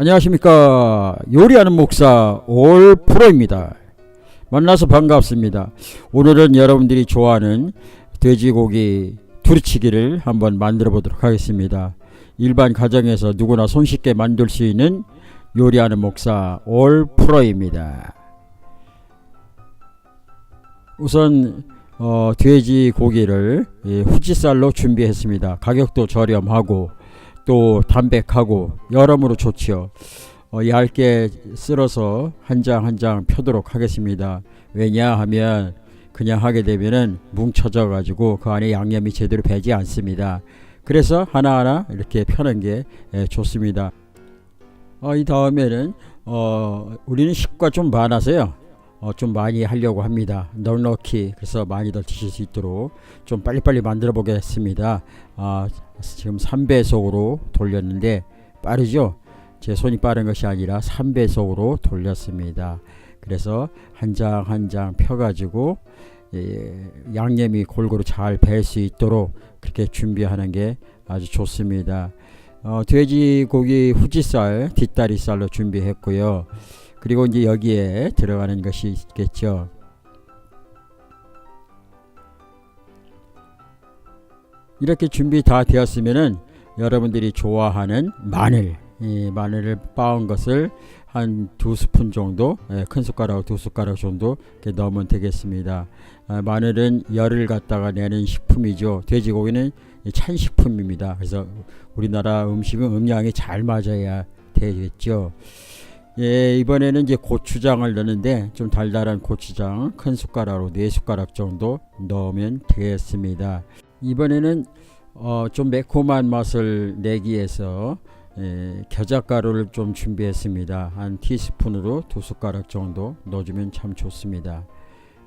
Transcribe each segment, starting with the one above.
안녕하십니까. 요리하는 목사 올 프로입니다. 만나서 반갑습니다. 오늘은 여러분들이 좋아하는 돼지고기 두루치기를 한번 만들어 보도록 하겠습니다. 일반 가정에서 누구나 손쉽게 만들 수 있는 요리하는 목사 올 프로입니다. 우선 어, 돼지 고기를 예, 후지살로 준비했습니다. 가격도 저렴하고 또 담백하고 여러모로 좋지요. 어, 얇게 쓸어서 한 장 한 장 펴도록 하겠습니다. 왜냐하면 그냥 하게 되면은 뭉쳐져 가지고 그 안에 양념이 제대로 배지 않습니다. 그래서 하나하나 이렇게 펴는 게 예, 좋습니다. 어, 이 다음에는 어, 우리는 식구가 좀 많아서요. 어, 좀 많이 하려고 합니다. 넉넉히 그래서 많이들 드실 수 있도록 좀 빨리빨리 만들어 보겠습니다. 아, 지금 3배속으로 돌렸는데 빠르죠? 제 손이 빠른 것이 아니라 3배속으로 돌렸습니다. 그래서 한 장 한 장 펴가지고 예, 양념이 골고루 잘 배 수 있도록 그렇게 준비하는 게 아주 좋습니다. 어, 돼지고기 후지살, 뒷다리살로 준비했고요. 그리고 이제 여기에 들어가는 것이 있겠죠. 이렇게 준비 다 되었으면은 여러분들이 좋아하는 마늘, 이 마늘을 빻은 것을 한 두 스푼 정도, 예, 큰 숟가락 두 숟가락 정도 이렇게 넣으면 되겠습니다. 아, 마늘은 열을 갖다가 내는 식품이죠. 돼지고기는 이 찬식품입니다. 그래서 우리나라 음식은 음량이 잘 맞아야 되겠죠. 예, 이번에는 이제 고추장을 넣는데 좀 달달한 고추장 큰 숟가락으로 네 숟가락 정도 넣으면 되겠습니다. 이번에는 어, 좀 매콤한 맛을 내기 위해서 예, 겨자가루를 좀 준비했습니다. 한 티스푼으로 두 숟가락 정도 넣어주면 참 좋습니다.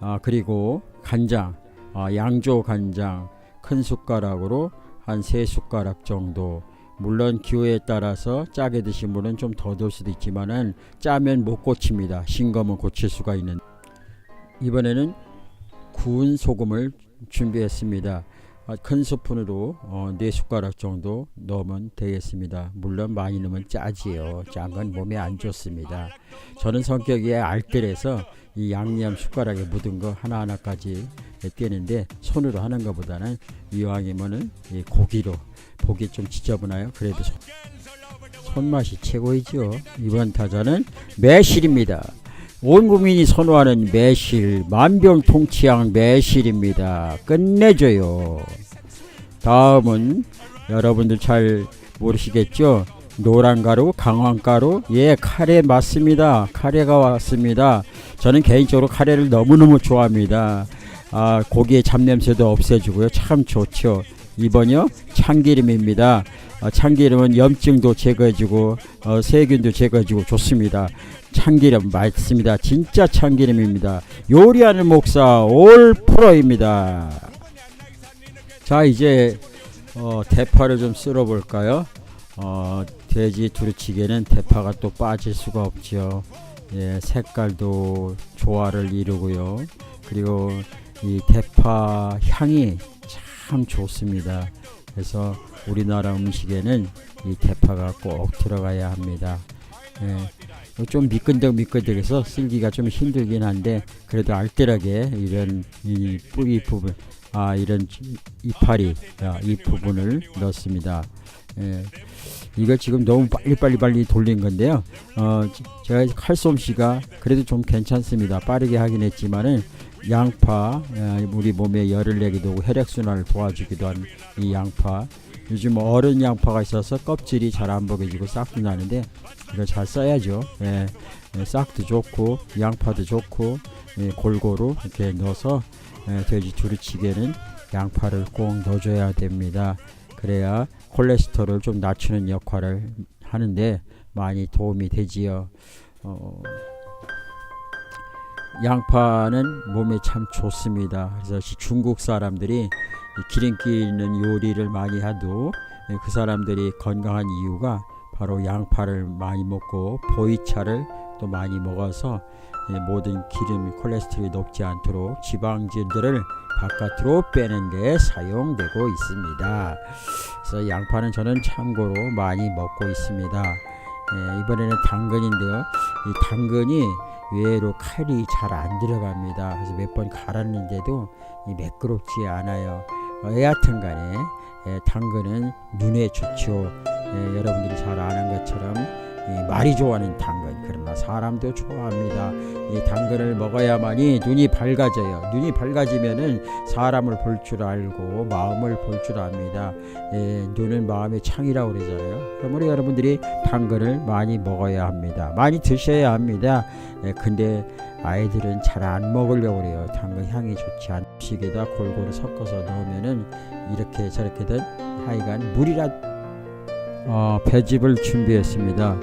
아, 그리고 간장, 아, 양조 간장 큰 숟가락으로 한 세 숟가락 정도. 물론 기호에 따라서 짜게 드신 분은 좀더 넣을 수도 있지만은 짜면 못 고칩니다. 싱거면 고칠 수가 있는. 이번에는 구운 소금을 준비했습니다. 아, 큰 스푼으로 어, 네 숟가락 정도 넣으면 되겠습니다. 물론 많이 넣으면 짜지요. 짠 건 몸에 안 좋습니다. 저는 성격이 알뜰해서 이 양념 숟가락에 묻은 거 하나하나까지 떼는데 손으로 하는 것보다는 이왕이면은 이 고기로 보기 좀 지저분해요. 그래도 손, 손맛이 최고이죠. 이번 타자는 매실입니다. 온 국민이 선호하는 매실, 만병통치약 매실입니다. 끝내줘요. 다음은 여러분들 잘 모르시겠죠? 노란가루, 강황가루, 예, 카레 맞습니다. 카레가 왔습니다. 저는 개인적으로 카레를 너무너무 좋아합니다. 아, 고기의 잡냄새도 없애주고요. 참 좋죠. 이번요, 참기름입니다. 아, 참기름은 염증도 제거해주고, 어, 세균도 제거해주고 좋습니다. 참기름 맛있습니다. 진짜 참기름입니다. 요리하는 목사 올 프로입니다. 자 이제 어, 대파를 좀 쓸어 볼까요? 어, 돼지 두루치기에는 대파가 또 빠질 수가 없죠. 예, 색깔도 조화를 이루고요. 그리고 이 대파 향이 참 좋습니다. 그래서 우리나라 음식에는 이 대파가 꼭 들어가야 합니다. 예, 좀 미끈덕 미끈덕해서 쓸기가 좀 힘들긴 한데 그래도 알뜰하게 이런 이 뿌리 부분 아 이런 이파리 아, 이 부분을 넣습니다. 예, 이거 지금 너무 빨리 빨리 빨리 돌린 건데요. 어, 제가 칼솜씨가 그래도 좀 괜찮습니다. 빠르게 하긴 했지만은 양파 예, 우리 몸에 열을 내기도 하고 혈액 순환을 도와주기도 한 이 양파 요즘 어른 양파가 있어서 껍질이 잘 안 벗겨지고 싹도 나는데 이거 잘 써야죠. 예, 예, 싹도 좋고 양파도 좋고 예, 골고루 이렇게 넣어서 예, 돼지 두루치기에는 양파를 꼭 넣어줘야 됩니다. 그래야 콜레스테롤을 좀 낮추는 역할을 하는데 많이 도움이 되지요. 어, 양파는 몸에 참 좋습니다. 그래서 중국 사람들이 이 기름기 있는 요리를 많이 하도 예, 그 사람들이 건강한 이유가 바로 양파를 많이 먹고 보이차를 또 많이 먹어서 예, 모든 기름, 콜레스테롤이 높지 않도록 지방질들을 바깥으로 빼는 데 사용되고 있습니다. 그래서 양파는 저는 참고로 많이 먹고 있습니다. 예, 이번에는 당근인데요. 이 당근이 의외로 칼이 잘 안 들어갑니다. 그래서 몇 번 갈았는데도 이 매끄럽지 않아요. 어, 여하튼 간에 예, 당근은 눈에 좋죠. 예, 여러분들이 잘 아는 것처럼 이 말이 좋아하는 당근 그러나 사람도 좋아합니다. 이 당근을 먹어야만이 눈이 밝아져요. 눈이 밝아지면은 사람을 볼 줄 알고 마음을 볼 줄 압니다. 예, 눈은 마음의 창이라고 그러잖아요. 그러므로 여러분들이 당근을 많이 먹어야 합니다. 많이 드셔야 합니다. 예, 근데 아이들은 잘 안 먹으려고 그래요. 당근 향이 좋지 않은 음식에다 골고루 섞어서 넣으면은 이렇게 저렇게 된 하여간 물이라 어, 배즙을 준비했습니다.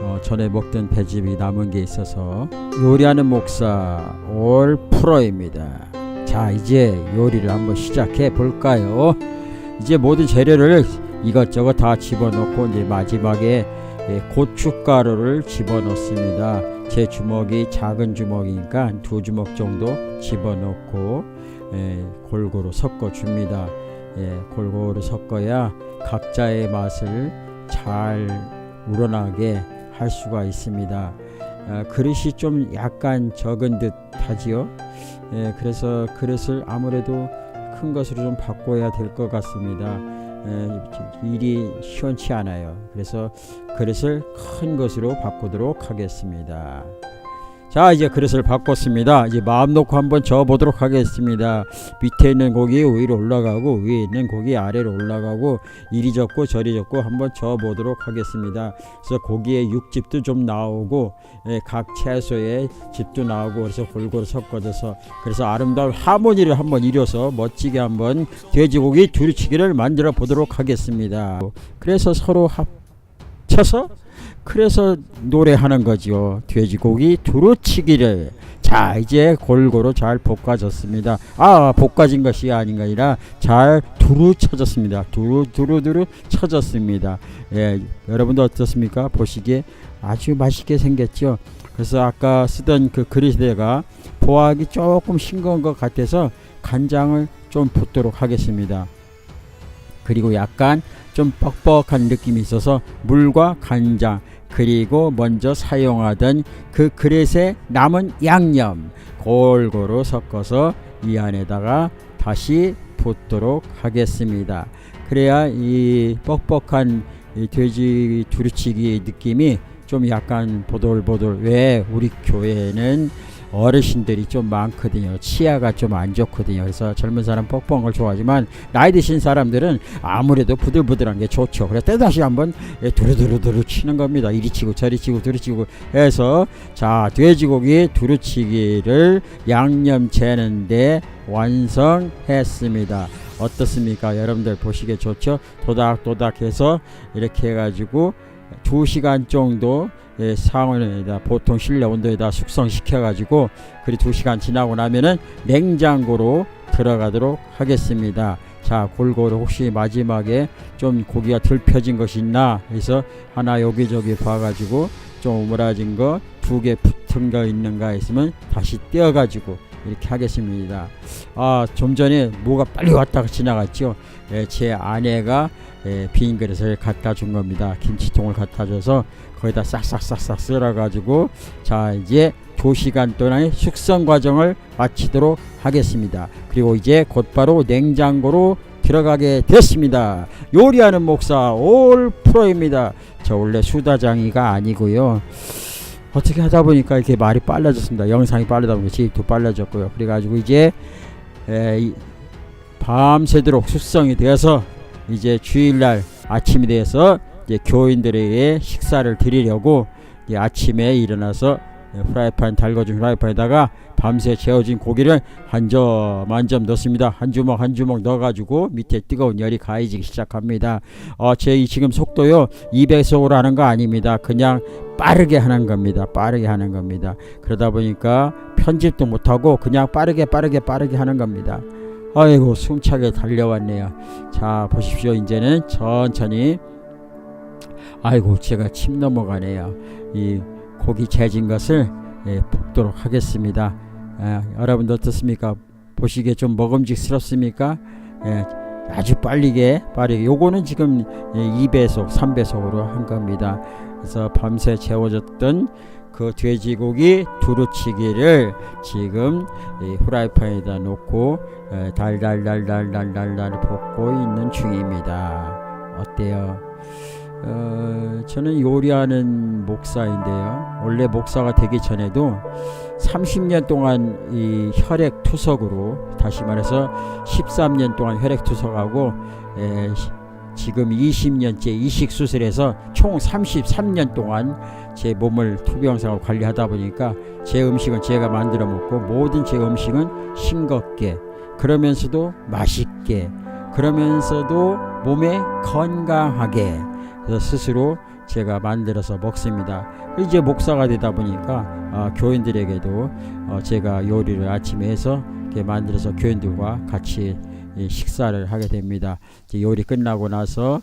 어, 전에 먹던 배즙이 남은 게 있어서 요리하는 목사 올 프로입니다. 자 이제 요리를 한번 시작해 볼까요? 이제 모든 재료를 이것저것 다 집어넣고 이제 마지막에 예, 고춧가루를 집어넣습니다. 제 주먹이 작은 주먹이니까 두 주먹 정도 집어넣고 예, 골고루 섞어 줍니다. 예, 골고루 섞어야 각자의 맛을 잘 우러나게 할 수가 있습니다. 아, 그릇이 좀 약간 적은 듯 하지요. 예, 그래서 그릇을 아무래도 큰 것으로 좀 바꿔야 될 것 같습니다. 예, 일이 시원치 않아요. 그래서 그릇을 큰 것으로 바꾸도록 하겠습니다. 자 이제 그릇을 바꿨습니다. 이제 마음 놓고 한번 저어 보도록 하겠습니다. 밑에 있는 고기 위로 올라가고 위에 있는 고기 아래로 올라가고 이리 젓고 저리 젓고 한번 저어 보도록 하겠습니다. 그래서 고기의 육즙도 좀 나오고 예, 각 채소의 즙도 나오고 그래서 골고루 섞어져서 그래서 아름다운 하모니를 한번 이뤄서 멋지게 한번 돼지고기 두루치기를 만들어 보도록 하겠습니다. 그래서 서로 합 쳐서 그래서 노래하는 거지요. 돼지고기 두루치기를. 자, 이제 골고루 잘 볶아졌습니다. 아, 볶아진 것이 아닌가 아니라 잘 두루 쳐졌습니다. 두루 두루 두루 쳐졌습니다. 예, 여러분도 어떻습니까? 보시기에 아주 맛있게 생겼죠. 그래서 아까 쓰던 그 그릇에다가 보아하기 조금 싱거운 것 같아서 간장을 좀 붓도록 하겠습니다. 그리고 약간 좀 뻑뻑한 느낌이 있어서 물과 간장 그리고 먼저 사용하던 그 그릇에 남은 양념 골고루 섞어서 이 안에다가 다시 붓도록 하겠습니다. 그래야 이 뻑뻑한 이 돼지 두루치기 느낌이 좀 약간 보들보들 왜 우리 교회는 어르신들이 좀 많거든요. 치아가 좀 안 좋거든요. 그래서 젊은 사람 뻑뻑한 걸 좋아하지만 나이 드신 사람들은 아무래도 부들부들한 게 좋죠. 그래서 또다시 한번 예, 두루두루두루 치는 겁니다. 이리 치고 저리 치고 두루 치고 해서 자 돼지고기 두루치기를 양념 재는데 완성했습니다. 어떻습니까? 여러분들 보시기에 좋죠? 도닥도닥 해서 이렇게 해가지고 2시간 정도 예, 상온에다 보통 실내 온도에다 숙성시켜 가지고 그리 2시간 지나고 나면은 냉장고로 들어가도록 하겠습니다. 자 골고루 혹시 마지막에 좀 고기가 덜 펴진 것이 있나 해서 하나 여기저기 봐가지고 좀 오므라진 거 두 개 붙은 거 있는가 했으면 다시 떼어 가지고 이렇게 하겠습니다. 아 좀 전에 뭐가 빨리 왔다가 지나갔죠. 예, 제 아내가 예, 빈 그릇을 갖다 준 겁니다. 김치통을 갖다 줘서 거기다 싹싹싹싹 썰어가지고 자 이제 2시간 동안의 숙성 과정을 마치도록 하겠습니다. 그리고 이제 곧바로 냉장고로 들어가게 됐습니다. 요리하는 목사 올 프로입니다. 저 원래 수다장이가 아니고요. 어떻게 하다 보니까 이렇게 말이 빨라졌습니다. 영상이 빠르다 보니까 지입도 빨라졌고요. 그래가지고 이제 밤새도록 숙성이 되어서 이제 주일날 아침이 돼서 이제 교인들에게 식사를 드리려고 아침에 일어나서 프라이팬 달궈진 프라이팬에다가 밤새 재워진 고기를 한 점 한 점 넣습니다. 한 주먹 한 주먹 넣어가지고 밑에 뜨거운 열이 가해지기 시작합니다. 어, 제 지금 속도요 2배속으로 하는 거 아닙니다. 그냥 빠르게 하는 겁니다. 빠르게 하는 겁니다. 그러다 보니까 편집도 못하고 그냥 빠르게 빠르게 빠르게 하는 겁니다. 아이고 숨차게 달려왔네요. 자 보십시오. 이제는 천천히 아이고 제가 침 넘어가네요. 이 고기 재진 것을 예, 볶도록 하겠습니다. 예, 여러분들 어떻습니까? 보시기에 좀 먹음직스럽습니까? 예, 아주 빠르게 빠르게 요거는 지금 예, 2배속 3배속으로 한 겁니다. 그래서 밤새 재워졌던 그 돼지고기 두루치기를 지금 이 후라이팬에다 놓고 에, 달달달달달달달 볶고 있는 중입니다. 어때요? 어, 저는 요리하는 목사인데요. 원래 목사가 되기 전에도 30년 동안 이 혈액 투석으로 다시 말해서 13년 동안 혈액 투석하고 에, 시- 지금 20년째 이식 수술해서 총 33년 동안 제 몸을 투병상으로 관리하다 보니까 제 음식은 제가 만들어 먹고 모든 제 음식은 싱겁게 그러면서도 맛있게 그러면서도 몸에 건강하게 그래서 스스로 제가 만들어서 먹습니다. 이제 목사가 되다 보니까 아, 교인들에게도 어, 제가 요리를 아침에 해서 만들어서 교인들과 같이 이 식사를 하게 됩니다. 요리 끝나고 나서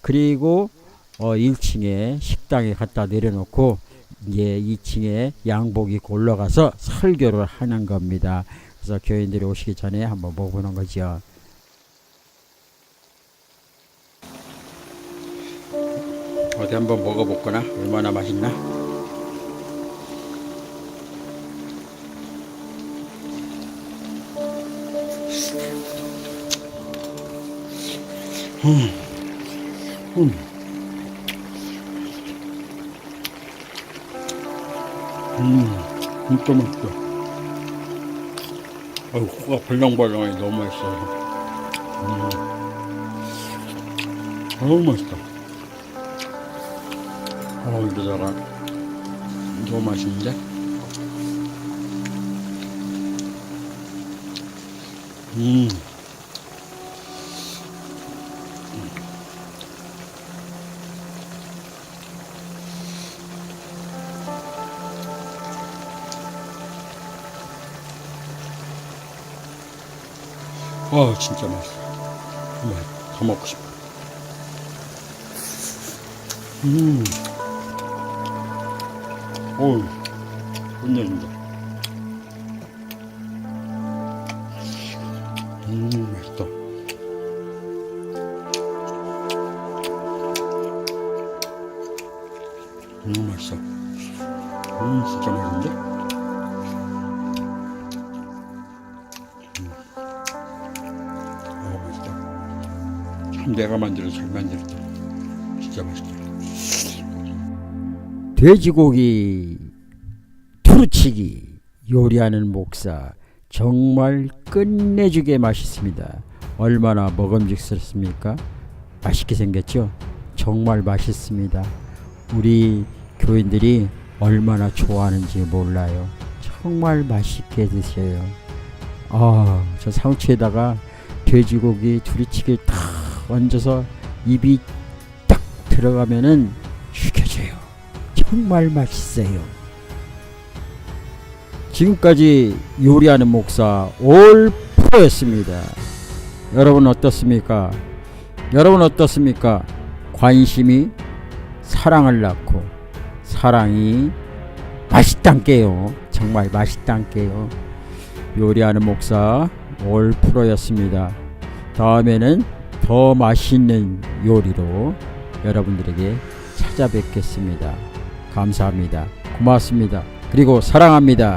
그리고 어 1층에 식당에 갖다 내려놓고 이제 2층에 양복 입고 올라가서 설교를 하는 겁니다. 그래서 교인들이 오시기 전에 한번 먹어보는 거죠. 어디 한번 먹어볼거나 얼마나 맛있나? 음, 진짜 맛있다. 아유, 코가 벌렁벌렁해 너무 맛있어. 음, 너무 맛있다. 어, 이러다가 너무 맛있는데? 음. 와, 진짜 맛있어. 정말 더 먹고 싶어. 음. 어우, 끝내준다. 음, 맛있다. 음, 맛있어. 음, 진짜 맛있는데? 어, 맛있다. 참 내가 만들어서 잘 만들었다. 진짜 맛있다. 돼지고기 두루치기 요리하는 목사 정말 끝내주게 맛있습니다. 얼마나 먹음직스럽습니까? 맛있게 생겼죠? 정말 맛있습니다. 우리 교인들이 얼마나 좋아하는지 몰라요. 정말 맛있게 드셔요. 아, 저 상추에다가 돼지고기 두루치기 탁 얹어서 입이 딱 들어가면은 죽여줘요. 정말 맛있어요. 지금까지 요리하는 목사 올 프로였습니다. 여러분 어떻습니까? 여러분 어떻습니까? 관심이 사랑을 낳고 사랑이 맛있단게요. 정말 맛있단게요. 요리하는 목사 올 프로였습니다. 다음에는 더 맛있는 요리로 여러분들에게 찾아뵙겠습니다. 감사합니다. 고맙습니다. 그리고 사랑합니다.